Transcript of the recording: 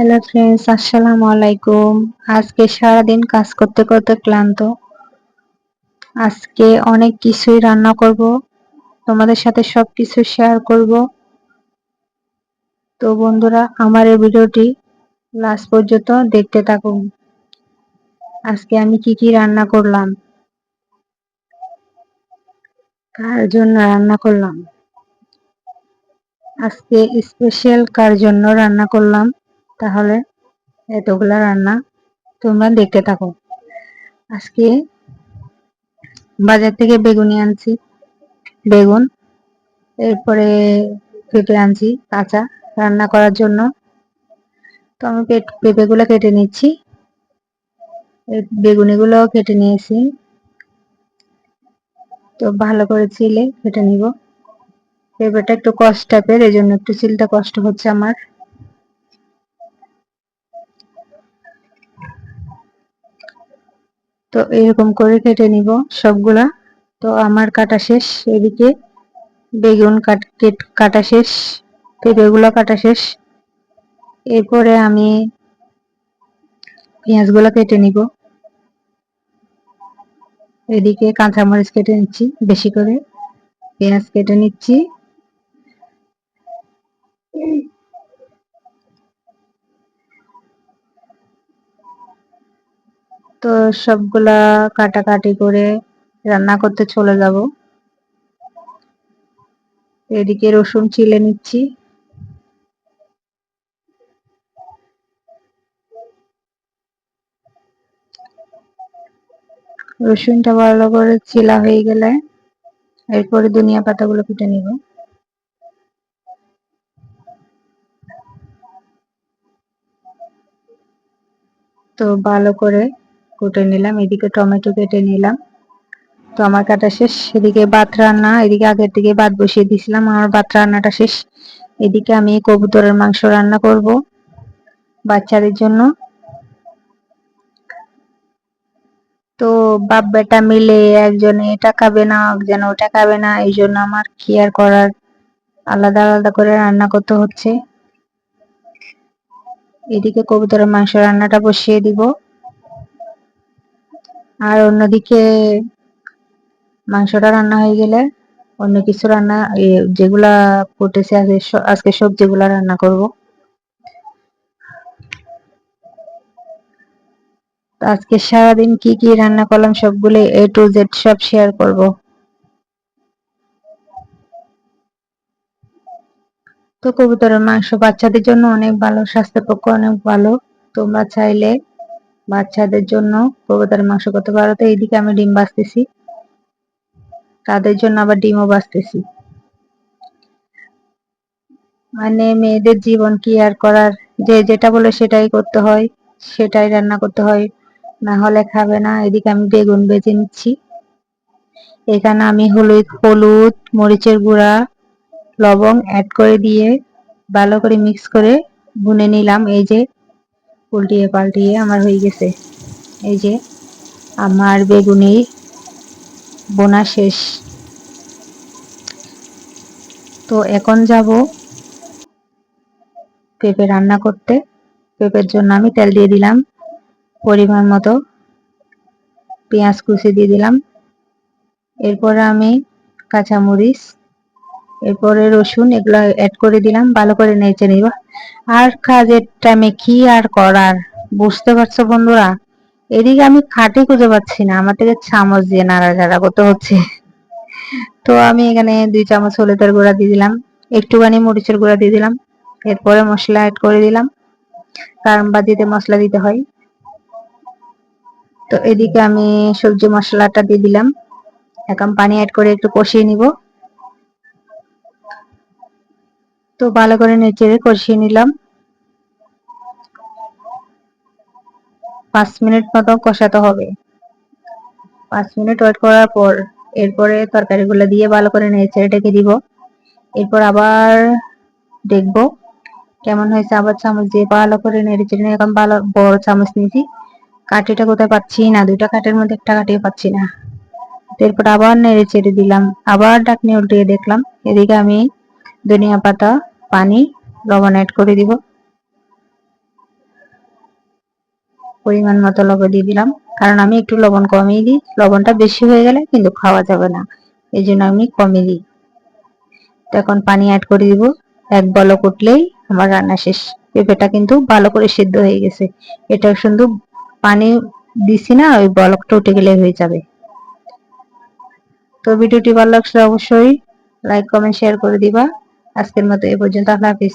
Hello friends আসসালামু আলাইকুম আজকে সারাদিন কাজ করতে করতে ক্লান্ত। আজকে অনেক কিছুই রান্না করব। তোমাদের সাথে সব কিছু শেয়ার করব। তো বন্ধুরা, আমার এই ভিডিওটি লাস্ট পর্যন্ত দেখতে থাকুন আজকে আমি কি কি রান্না করলাম? কার জন্য রান্না করলাম? আজকে স্পেশাল কার জন্য রান্না করলাম? তাহলে এতগুলা রান্না তোমরা দেখতে থাকো। আজকে বাজার থেকে বেগুনি আনছি, বেগুন, এরপরে কেটে আনছি কাঁচা রান্না করার জন্য। তো আমি পেঁপেগুলো কেটে নিচ্ছি। বেগুনিগুলোও কেটে নিয়েছি। তো ভালো করে চিলে কেটে নিব। পেঁপেটা একটু কষ্ট টাইপের এই জন্য একটু চিলতে কষ্ট হচ্ছে আমার। তো এরকম করে কেটে নিব সবগুলা। তো আমার কাটা শেষ, এদিকে বেগুন কাটা শেষ, পেঁপেগুলো কাটা শেষ। এরপরে আমি পেঁয়াজগুলো কেটে নিব। এদিকে কাঁচামরিচ কেটে নিচ্ছি, বেশি করে পেঁয়াজ কেটে নিচ্ছি। তো সবগুলা কাটাকাটি করে রান্না করতে চলে যাব। এদিকে রসুন চিলে নিচ্ছি। রসুনটা ভালো করে চিলা হয়ে গেলে এরপরে ধনিয়া পাতাগুলো কেটে নিব। তো ভালো করে কুটে নিলাম, এদিকে টমেটো কেটে নিলাম। তো আমার কাটা শেষ, এদিকে ভাত রান্না, এদিকে আগের দিকে ভাত বসিয়ে দিয়েছিলাম, আমার ভাত রান্নাটা শেষ। এদিকে আমি কবুতরের মাংস রান্না করব বাচ্চাদের জন্য। তো বাপ বেটা মিলে একজনে এটা খাবে না একজন ওটা খাবে না, এই জন্য আমার কি আর করার? আলাদা আলাদা করে রান্না করতে হচ্ছে। এদিকে কবুতরের মাংস রান্নাটা বসিয়ে দিব। আর অন্যদিকে মাংসটা রান্না হয়ে গেলে অন্য কিছু রান্না যেগুলা ফুটেছে আজকে সবজিগুলা রান্না করব। আজকে সারাদিন কি কি রান্না করলাম সবগুলো এ টু জেড সব শেয়ার করব। তো কবুতরের মাংস বাচ্চাদের জন্য অনেক ভালো, স্বাস্থ্যের পক্ষে অনেক ভালো। তোমরা চাইলে বাচ্চাদের জন্য কবুতরের মাংস করতে পারো। তো এইদিকে আমি ডিম বাঁচতেছি। তাদের জন্য আবার ডিমও বাঁচতেছি। মানে মেয়েদের জীবন কি আর করার? যে যেটা বলে সেটাই করতে হয়, সেটাই রান্না করতে হয়। না হলে খাবে না। এদিকে আমি বেগুন বেজে নিচ্ছি। এখানে আমি হলুদ হলুদ, মরিচের গুঁড়া, লবং অ্যাড করে দিয়ে ভালো করে মিক্স করে বুনে নিলাম। এই যে উল্টিয়ে পাল্টিয়ে আমার হয়ে গেছে। এই যে, আমার বেগুনি বোনা শেষ। তো এখন যাব পেঁপে রান্না করতে। পেঁপের জন্য আমি তেল দিয়ে দিলাম, পরিমাণ মতো পেঁয়াজ কুচি দিয়ে দিলাম। এরপরে আমি কাঁচামরিচ এরপরে রসুন এগুলো অ্যাড করে দিলাম, ভালো করে নেচে নিব। আর কাজের টাইমে কি আর করার? বুঝতে পারছ বন্ধুরা? এদিকে আমি খাটে খুঁজে পাচ্ছি না, আমার থেকে চামচ দিয়ে নাড়া নাড়াচাড়া করতে হচ্ছে। তো আমি এখানে দুই চামচ হলুদের গুঁড়া দিয়ে দিলাম, একটুখানি মরিচের গুঁড়া দিয়ে দিলাম, এরপরে মশলা অ্যাড করে দিলাম। কারণ বাদিতে মশলা দিতে হয়। তো এদিকে আমি সবজি মশলাটা দিয়ে দিলাম। এখন পানি অ্যাড করে একটু কষিয়ে নিব। তো ভালো করে নেচে কষিয়ে নিলাম। পাঁচ মিনিট মতো কষাতে হবে। পাঁচ মিনিট ওয়েট করার পর এরপরে তরকারিগুলো দিয়ে ভালো করে নেড়ে ডেকে দিব। এরপর আবার দেখব কেমন হয়েছে। আবার চামচ দিয়ে ভালো করে নেড়ে চেড়ে এখন ভালো বড় চামচ নিয়েছি। কাঠিটা কোথায় পাচ্ছি না, দুইটা কাঠের মধ্যে একটা কাঠিও পাচ্ছি না। এরপর আবার নেড়ে চেড়ে দিলাম। আবার ডাকনি উল্টিয়ে দেখলাম। এদিকে আমি ধনিয়া পাতা, পানি, লবণ অ্যাড করে দিব। পরিমাণ মতো লবণ দিয়ে দিলাম। কারণ আমি একটু লবণ কমিয়ে দিই। লবণটা বেশি হয়ে গেলে কিন্তু খাওয়া যাবে না। এই জন্য আমি কমিয়ে দিই। এখন পানি অ্যাড করে দিব। এক বলক উঠলেই আমার রান্না শেষ। পেঁপেটা কিন্তু ভালো করে সিদ্ধ হয়ে গেছে। এটা শুধু পানি দিছি না, ওই বলকটা উঠে গেলে হয়ে যাবে। তো ভিডিওটি ভালো লাগলে অবশ্যই লাইক কমেন্ট শেয়ার করে দিবা। আজকের মতো এ পর্যন্ত আল্লাহ হাফিজ।